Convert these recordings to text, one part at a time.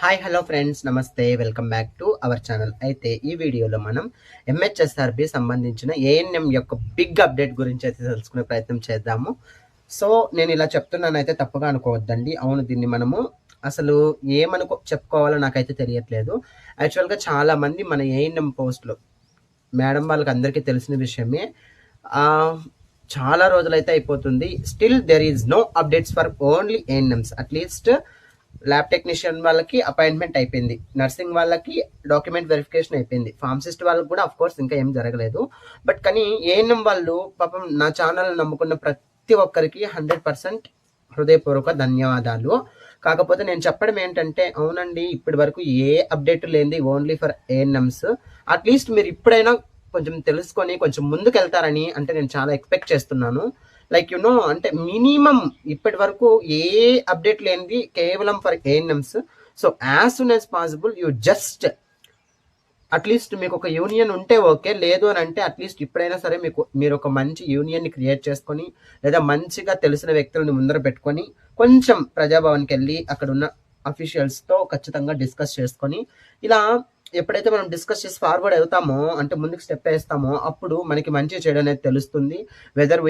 Hi hello friends నమస్తే welcome back to our channel అయితే ఈ వీడియోలో మనం ఎంహెచ్ఎస్ఆర్బి సంబంధించిన ఏఎన్ఎం యొక్క బిగ్ అప్డేట్ గురించి అయితే తెలుసుకునే ప్రయత్నం చేద్దాము. సో నేను ఇలా చెప్తున్నాను అయితే తప్పుగా అనుకోవద్దండి. అవును దీన్ని మనము అసలు ఏమనుకో చెప్పుకోవాలో నాకైతే తెలియట్లేదు. యాక్చువల్గా చాలామంది మన ఏఎన్ఎం పోస్ట్లో మేడం వాళ్ళకి అందరికీ తెలిసిన విషయమే చాలా రోజులైతే అయిపోతుంది. Still there is no updates for only ANMs at least lab technician వాళ్ళకి అపాయింట్మెంట్ అయిపోయింది. నర్సింగ్ వాళ్ళకి డాక్యుమెంట్ వెరిఫికేషన్ అయిపోయింది. ఫార్మసిస్ట్ వాళ్ళకి కూడా అఫ్ కోర్స్ ఇంకా ఏం జరగలేదు. బట్ కానీ ఏఎన్ఎం వాళ్ళు పాపం నా ఛానల్ నమ్ముకున్న ప్రతి ఒక్కరికి హండ్రెడ్ పర్సెంట్ హృదయపూర్వక ధన్యవాదాలు. కాకపోతే నేను చెప్పడం ఏంటంటే అవునండి ఇప్పటి వరకు ఏ అప్డేట్ లేనిది only for ANMs. At least మీరు ఇప్పుడైనా కొంచెం తెలుసుకొని కొంచెం ముందుకు వెళ్తారని అంటే నేను చాలా ఎక్స్పెక్ట్ చేస్తున్నాను. లైక్ యునో అంటే మినిమం ఇప్పటి వరకు ఏ అప్డేట్ లేనిది కేవలం for ANMs so as soon as possible you just at least మీకు ఒక యూనియన్ ఉంటే ఓకే లేదు అని అంటే అట్లీస్ట్ ఇప్పుడైనా సరే మీకు మీరు ఒక మంచి యూనియన్ని క్రియేట్ చేసుకొని లేదా మంచిగా తెలిసిన వ్యక్తులను ముందర పెట్టుకొని కొంచెం ప్రజాభవన్కి వెళ్ళి అక్కడ ఉన్న అఫీషియల్స్తో ఖచ్చితంగా డిస్కస్ చేసుకొని ఇలా ఎప్పుడైతే మనం డిస్కస్ చేసి ఫార్వర్డ్ అవుతామో అంటే ముందుకు స్టెప్ వేస్తామో అప్పుడు మనకి మంచి చెడు అనేది తెలుస్తుంది. వెదర్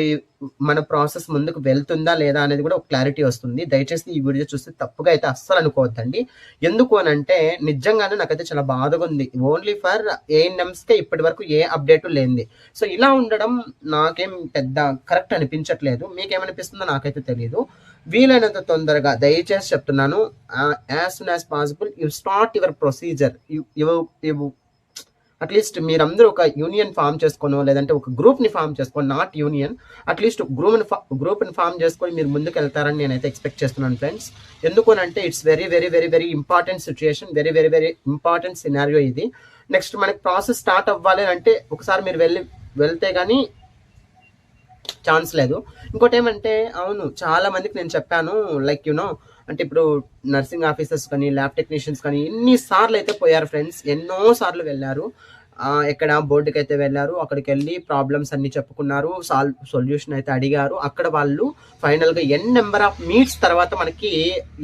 మన ప్రాసెస్ ముందుకు వెళ్తుందా లేదా అనేది కూడా ఒక క్లారిటీ వస్తుంది. దయచేసి ఈ వీడియో చూస్తే తప్పుగా అయితే అస్సలు అనుకోవద్దండి. ఎందుకు అని అంటే నిజంగానే నాకైతే చాలా బాధగా ఉంది. ఓన్లీ ఫర్ ఏఎన్ఎంస్కే ఇప్పటి వరకు ఏ అప్డేట్ లేనిది. సో ఇలా ఉండడం నాకేం పెద్ద కరెక్ట్ అనిపించట్లేదు. మీకేమనిపిస్తుందో నాకైతే తెలియదు వీలైనంత తొందరగా దయచేసి చెప్తున్నాను. As soon as possible you start your procedure you at least మీరందరూ ఒక యూనియన్ ఫామ్ చేసుకోనో లేదంటే ఒక గ్రూప్ని ఫామ్ చేసుకోండి నాట్ యూనియన్ అట్లీస్ట్ గ్రూప్ని గ్రూప్ని ఫామ్ చేసుకొని మీరు ముందుకు వెళ్తారని నేనైతే ఎక్స్పెక్ట్ చేస్తున్నాను ఫ్రెండ్స్ ఎందుకనంటే it's very very very very important situation very very very important scenario ఇది. నెక్స్ట్ మనకి ప్రాసెస్ స్టార్ట్ అవ్వాలి అంటే ఒకసారి మీరు వెళ్ళి వెళ్తే కానీ ఛాన్స్ లేదు. ఇంకోటి ఏమంటే అవును చాలా మందికి నేను చెప్పాను లైక్ యునో అంటే ఇప్పుడు నర్సింగ్ ఆఫీసర్స్ కానీ ల్యాబ్ టెక్నీషియన్స్ కానీ ఎన్ని సార్లు అయితే పోయారు ఫ్రెండ్స్ ఎన్నో సార్లు వెళ్ళారు. ఎక్కడ బోర్డుకి అయితే వెళ్ళారు. అక్కడికి వెళ్ళి ప్రాబ్లమ్స్ అన్ని చెప్పుకున్నారు. సాల్వ్ సొల్యూషన్ అయితే అడిగారు. అక్కడ వాళ్ళు ఫైనల్గా ఎన్ నెంబర్ ఆఫ్ మీట్స్ తర్వాత మనకి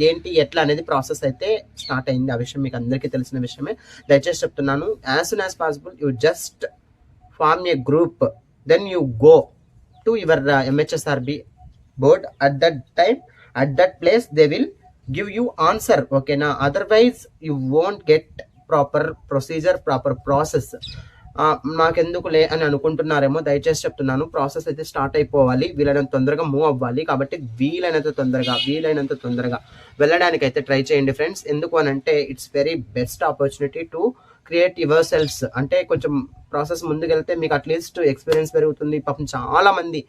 ఏంటి ఎట్లా అనేది ప్రాసెస్ అయితే స్టార్ట్ అయింది. ఆ విషయం మీకు అందరికీ తెలిసిన విషయమే. దయచేసి చెప్తున్నాను. As soon as possible you just form a group then you go to your MHSRB board at that time at that place they will give you answer ఓకేనా otherwise you won't get proper procedure proper process proper ah, లే అని అనుకుంటున్నారేమో దయచేసి చెప్తున్నాను. Process అయితే start అయిపోవాలి. వీలైనంత తొందరగా మూవ్ అవ్వాలి. కాబట్టి వీలైనంత తొందరగా వీలైనంత తొందరగా వెళ్ళడానికి అయితే ట్రై చేయండి ఫ్రెండ్స్ ఎందుకు అని అంటే it's very best opportunity to create your selfs అంటే కొంచెం ప్రాసెస్ ముందుకెళ్తే మీకు అట్లీస్ట్ ఎక్స్పీరియన్స్ పెరుగుతుంది. పాపం చాలా మంది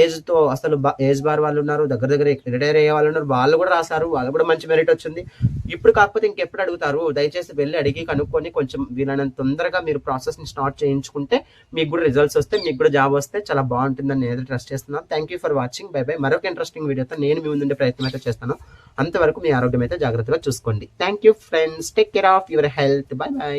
ఏజ్తో అసలు ఏజ్ బార్ వాళ్ళు ఉన్నారు దగ్గర దగ్గర రిటైర్ అయ్యే వాళ్ళు ఉన్నారు వాళ్ళు కూడా రాశారు వాళ్ళు కూడా మంచి మెరిట్ వచ్చింది. ఇప్పుడు కాకపోతే ఇంకెప్పుడు అడుగుతారు? దయచేసి వెళ్ళి అడిగి కనుక్కొని కొంచెం వీలైనంత తొందరగా మీరు ప్రాసెస్ని స్టార్ట్ చేయించుకుంటే మీకు కూడా రిజల్ట్స్ వస్తే మీకు కూడా జాబ్ వస్తే చాలా బాగుంటుందని నేను ట్రస్ట్ చేస్తున్నాను. Thank you for watching bye bye మరొక ఇంట్రెస్టింగ్ వీడియోతో నేను మీ ముందుండే ప్రయత్నం అయితే చేస్తాను. అంతవరకు మీ ఆరోగ్యం అయితే జాగ్రత్తగా చూసుకోండి. Thank you friends take care of your health bye bye